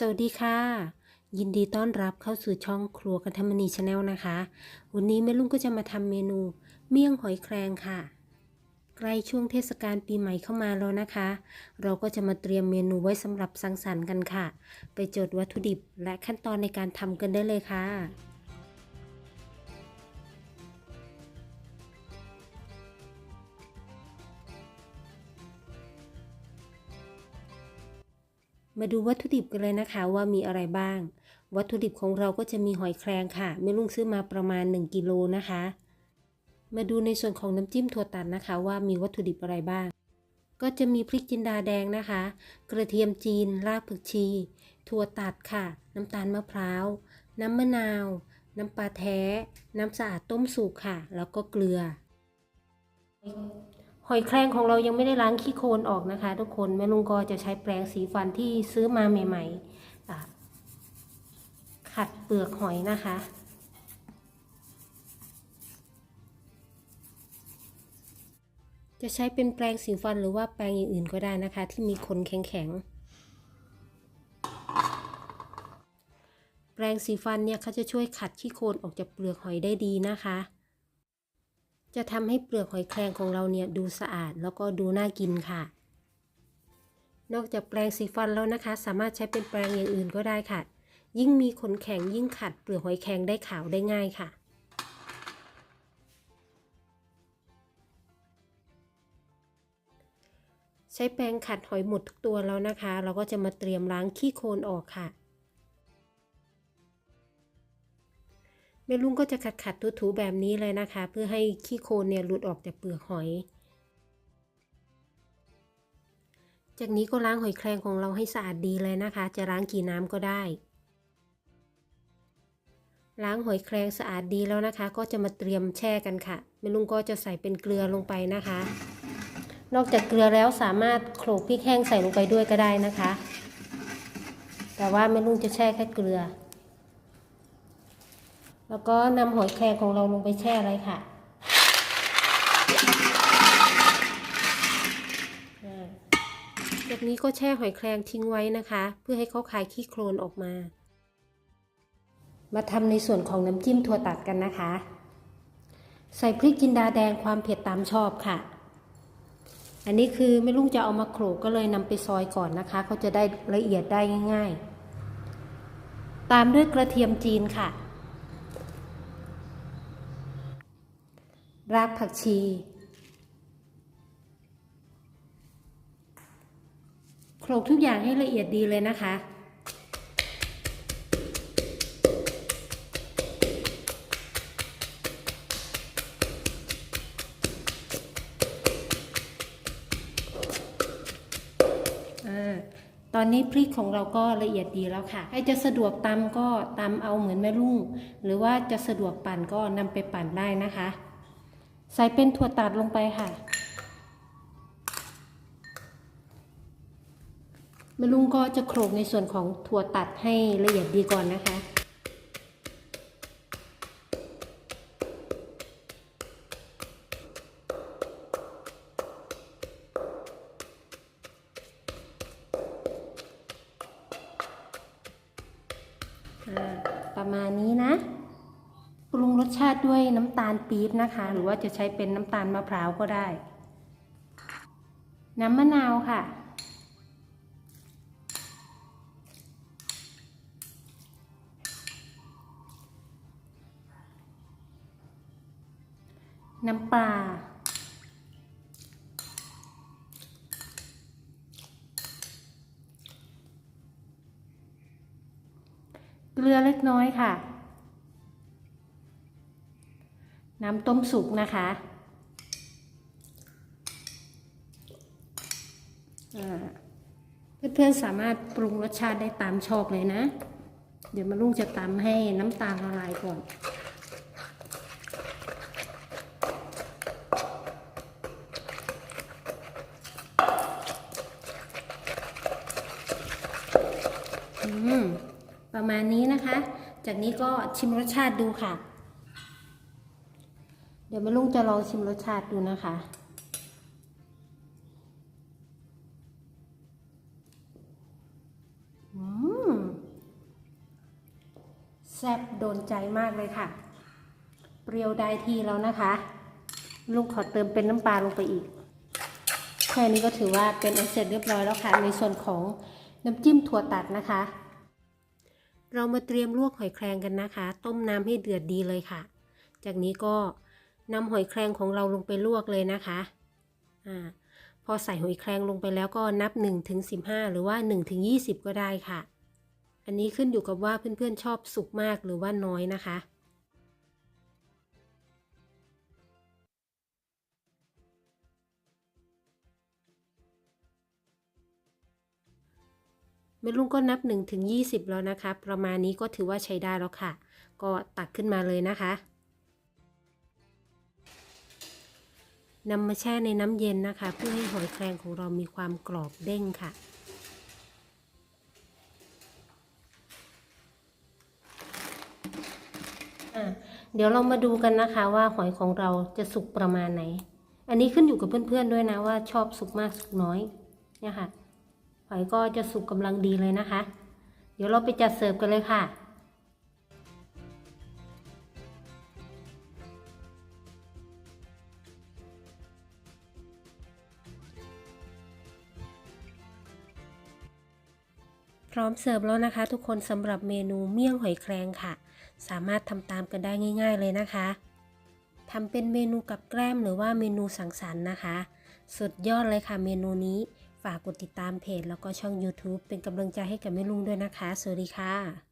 สวัสดีค่ะ ยินดีต้อนรับเข้าสู่ช่องครัวกันธมนีชาแนลนะคะ วันนี้แม่ลุงก็จะมาทำเมนู เมี่ยงหอยแครงค่ะ ใกล้ช่วงเทศกาลปีใหม่เข้ามาแล้วนะคะ เราก็จะมาเตรียมเมนูไว้สำหรับสังสรรค์กันค่ะ ไปจดวัตถุดิบและขั้นตอนในการทำกันได้เลยค่ะ มาดูวัตถุดิบกันเลยนะคะว่ามีอะไรบ้าง วัตถุดิบของเราก็จะมีหอยแครงค่ะแม่ลุงซื้อมาประมาณ 1กิโลนะคะ มาดูในส่วนของน้ำจิ้มถั่วตัดนะคะ ว่ามีวัตถุดิบอะไรบ้าง ก็จะมีพริกจินดาแดงนะคะ กระเทียมจีน รากผักชี ถั่วตัดค่ะ น้ำตาลมะพร้าว น้ำมะนาว น้ำปลาแท้ น้ำสะอาดต้มสุกค่ะ แล้วก็เกลือ หอยแครงของเรายังไม่ได้ล้างขี้โคลนออกนะคะ ทุกคนแม่ลุงก็จะใช้แปรงสีฟันที่ซื้อมาใหม่ๆขัดเปลือกหอยนะคะจะใช้เป็นแปรงสีฟันหรือว่าแปรงอย่างอื่นก็ได้นะคะ ที่มีขนแข็งๆ แปรงสีฟันเนี่ยเขาจะช่วยขัดขี้โคลนออกจากเปลือกหอยได้ดีนะคะ จะทำให้เปลือกหอยแครงของเราเนี่ยดูสะอาดแล้วก็ดูน่ากินค่ะ นอกจากแปรงสีฟันแล้วนะคะ สามารถใช้เป็นแปรงอย่างอื่นก็ได้ค่ะ ยิ่งมีขนแข็งยิ่งขัดเปลือกหอยแครงได้ขาวได้ง่ายค่ะใช้แปรงขัดหอยหมดทุกตัวแล้วนะคะ เราก็จะมาเตรียมล้างขี้โคลนออกค่ะ แม่ลุงก็จะขัดขัดถูๆแบบนี้เลยนะคะ เพื่อให้ขี้โคลนเนี่ยหลุดออกจากเปลือกหอย จากนี้ก็ล้างหอยแครงของเราให้สะอาดดีเลยนะคะ จะล้างกี่น้ำก็ได้ ล้างหอยแครงสะอาดดีแล้วนะคะ ก็จะมาเตรียมแช่กันค่ะแม่ลุงก็จะใส่เป็นเกลือลงไปนะคะ นอกจากเกลือแล้วสามารถโขลกพริกแห้งใส่ลงไปด้วยก็ได้นะคะ แต่ว่าแม่ลุงจะแช่แค่เกลือ แล้วก็นำหอยแครงของเราลงไปแช่เลยค่ะ จากนี้ก็แช่หอยแครงทิ้งไว้นะคะ เพื่อให้เขาคายขี้โคลนออกมา มาทำในส่วนของน้ำจิ้มถั่วตัดกันนะคะ ใส่พริกจินดาแดงความเผ็ดตามชอบค่ะ อันนี้คือไม่ลุงจะเอามาโขลกก็เลยนำไปซอยก่อนนะคะเขาจะได้ละเอียดได้ง่าย ๆ ตามด้วยกระเทียมจีนค่ะ รากผักชี โขลกทุกอย่างให้ละเอียดดีเลยนะคะอาตอนนี้พริกของเราก็ละเอียดดีแล้วค่ะ ให้จะสะดวกตำก็ตำเอาเหมือนแม่รุ่งหรือว่าจะสะดวกปั่นก็นำไปปั่นได้นะคะ ใส่เป็นถั่วตัดลงไปค่ะ แม่ลุงก็จะโขลกในส่วนของถั่วตัดให้ละเอียดดีก่อนนะคะประมาณนี้นะ รสชาติด้วยน้ำตาลปี๊บนะคะ หรือว่าจะใช้เป็นน้ำตาลมะพร้าวก็ได้ น้ำมะนาวค่ะ น้ำปลาเกลือเล็กน้อยค่ะ น้ำต้มสุกนะคะ เพื่อนๆสามารถปรุงรสชาติได้ตามชอบเลยนะ เดี๋ยวมาลุงจะตำให้น้ำตาลละลายก่อนอืมประมาณนี้นะคะ จากนี้ก็ชิมรสชาติดูค่ะ เดี๋ยวแม่ลุงจะลองชิมรสชาติดูนะคะอืมแซ่บโดนใจมากเลยค่ะ เปรี้ยวได้ทีแล้วนะคะ ลูกขอเติมเป็นน้ำปลาลงไปอีก แค่นี้ก็ถือว่าเป็นอันเสร็จเรียบร้อยแล้วค่ะ ในส่วนของน้ำจิ้มถั่วตัดนะคะ เรามาเตรียมลวกหอยแครงกันนะคะ ต้มน้ำให้เดือดดีเลยค่ะ จากนี้ก็ นำหอยแครงของเราลงไปลวกเลยนะคะอ่าพอใส่หอยแครงลงไปแล้วก็นับ1ถึง15 หรือว่า1ถึง20 ก็ได้ค่ะ อันนี้ขึ้นอยู่กับว่าเพื่อนๆชอบสุกมากหรือว่าน้อยนะคะแม่ลุงก็นับ1ถึง20 แล้วนะคะ ประมาณนี้ก็ถือว่าใช้ได้แล้วค่ะ ก็ตักขึ้นมาเลยนะคะ นำมาแช่ในน้ำเย็นนะคะ เพื่อให้หอยแครงของเรามีความกรอบเด้งค่ะ เดี๋ยวเรามาดูกันนะคะว่าหอยของเราจะสุกประมาณไหน อันนี้ขึ้นอยู่กับเพื่อนๆด้วยนะว่าชอบสุกมากสุกน้อยเนี่ยค่ะหอยก็จะสุกกำลังดีเลยนะคะ เดี๋ยวเราไปจัดเสิร์ฟกันเลยค่ะ ร้อมเสิร์ฟแล้วนะคะ ทุกคนสำหรับเมนูเมี่ยงหอยแครงค่ะ สามารถทำตามกันได้ง่าย ๆเลยนะคะทำเป็นเมนูกับแกล้มหรือว่าเมนูสังสรรค์นะคะ สุดยอดเลยค่ะเมนูนี้ฝากกดติดตามเพจแล้วก็ช่อง YouTube เป็นกำลังใจให้กับแม่ลุงด้วยนะคะ สวัสดีค่ะ